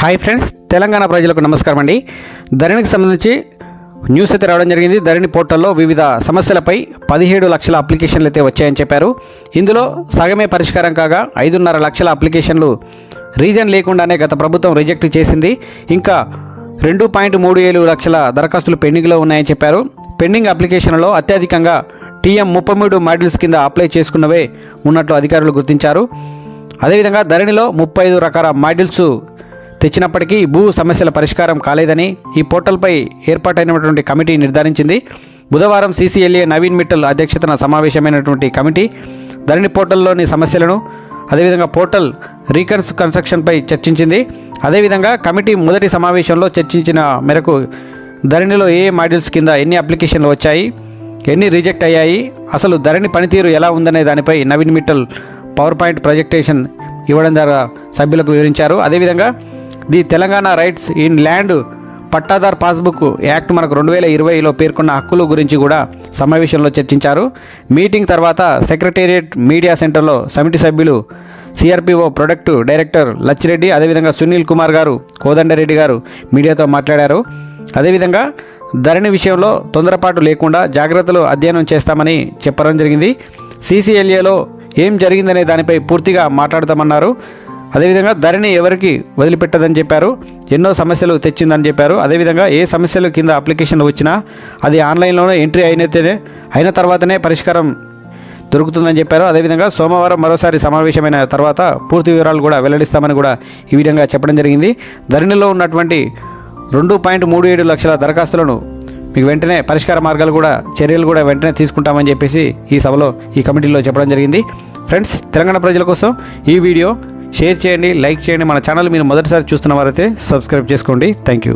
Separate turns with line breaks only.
Hi friends Telangana ప్రజలకు నమస్కారం అండి. ధరణికి సంబంధించి న్యూస్ అయితే రావడం జరిగింది. ధరణి పోర్టల్లో వివిధ సమస్యలపై పదిహేడు లక్షల అప్లికేషన్లు అయితే వచ్చాయని చెప్పారు. ఇందులో సగమే పరిష్కారం కాగా ఐదున్నర లక్షల అప్లికేషన్లు రీజన్ లేకుండానే గత ప్రభుత్వం రిజెక్ట్ చేసింది. ఇంకా రెండు పాయింట్ మూడు ఏడు లక్షల దరఖాస్తులు పెండింగ్లో ఉన్నాయని చెప్పారు. పెండింగ్ అప్లికేషన్లో అత్యధికంగా టీఎం ముప్పై మూడు మాడ్యూల్స్ కింద అప్లై చేసుకున్నవే ఉన్నట్లు అధికారులు గుర్తించారు. అదేవిధంగా ధరణిలో ముప్పై ఐదు రకాల మాడ్యూల్స్ తెచ్చినప్పటికీ భూ సమస్యల పరిష్కారం కాలేదని ఈ పోర్టల్పై ఏర్పాటైనటువంటి కమిటీ నిర్ధారించింది. బుధవారం సీసీఎల్ఏ నవీన్ మిట్టల్ అధ్యక్షతన సమావేశమైనటువంటి కమిటీ ధరణి పోర్టల్లోని సమస్యలను అదేవిధంగా పోర్టల్ రీకన్స్ కన్స్ట్రక్షన్పై చర్చించింది. అదేవిధంగా కమిటీ మొదటి సమావేశంలో చర్చించిన మేరకు ధరణిలో ఏ మాడ్యూల్స్ కింద ఎన్ని అప్లికేషన్లు వచ్చాయి ఎన్ని రిజెక్ట్ అయ్యాయి అసలు ధరణి పనితీరు ఎలా ఉందనే దానిపై Naveen Mittal power point presentation ఇవ్వడం ద్వారా సభ్యులకు వివరించారు. అదేవిధంగా the Telangana rights in land Pattadar passbook act మనకు రెండు వేల ఇరవైలో పేర్కొన్న హక్కుల గురించి కూడా సమావేశంలో చర్చించారు. మీటింగ్ తర్వాత సెక్రటేరియట్ మీడియా సెంటర్లో సమితి సభ్యులు సిఆర్పిఓ ప్రొడక్ట్ డైరెక్టర్ లచ్చిరెడ్డి అదేవిధంగా సునీల్ కుమార్ గారు కోదండరెడ్డి గారు మీడియాతో మాట్లాడారు. అదేవిధంగా ధరణి విషయంలో తొందరపాటు లేకుండా జాగ్రత్తలు అధ్యయనం చేస్తామని చెప్పడం జరిగింది. సీసీఎల్ఏలో ఏం జరిగిందనే దానిపై పూర్తిగా మాట్లాడతామన్నారు. అదేవిధంగా ధరని ఎవరికి వదిలిపెట్టదని చెప్పారు? ఎన్నో సమస్యలు తెచ్చిందని చెప్పారు. అదేవిధంగా ఏ సమస్యలు కింద అప్లికేషన్లు వచ్చినా అది ఆన్లైన్లోనే ఎంట్రీ అయినతేనే అయిన తర్వాతనే పరిష్కారం దొరుకుతుందని చెప్పారు. అదేవిధంగా సోమవారం మరోసారి సమావేశమైన తర్వాత పూర్తి వివరాలు కూడా వెల్లడిస్తామని కూడా ఈ విధంగా చెప్పడం జరిగింది. ధరణిలో ఉన్నటువంటి రెండు పాయింట్ మూడు ఏడు లక్షల దరఖాస్తులను మీకు వెంటనే పరిష్కార మార్గాలు కూడా చర్యలు కూడా వెంటనే తీసుకుంటామని చెప్పేసి ఈ సభలో ఈ కమిటీలో చెప్పడం జరిగింది. ఫ్రెండ్స్ తెలంగాణ ప్రజల కోసం ఈ వీడియో షేర్ చేయండి లైక్ చేయండి. మన ఛానల్ మీరు మొదటిసారి చూస్తున్న వారైతే సబ్స్క్రైబ్ చేసుకోండి. Thank you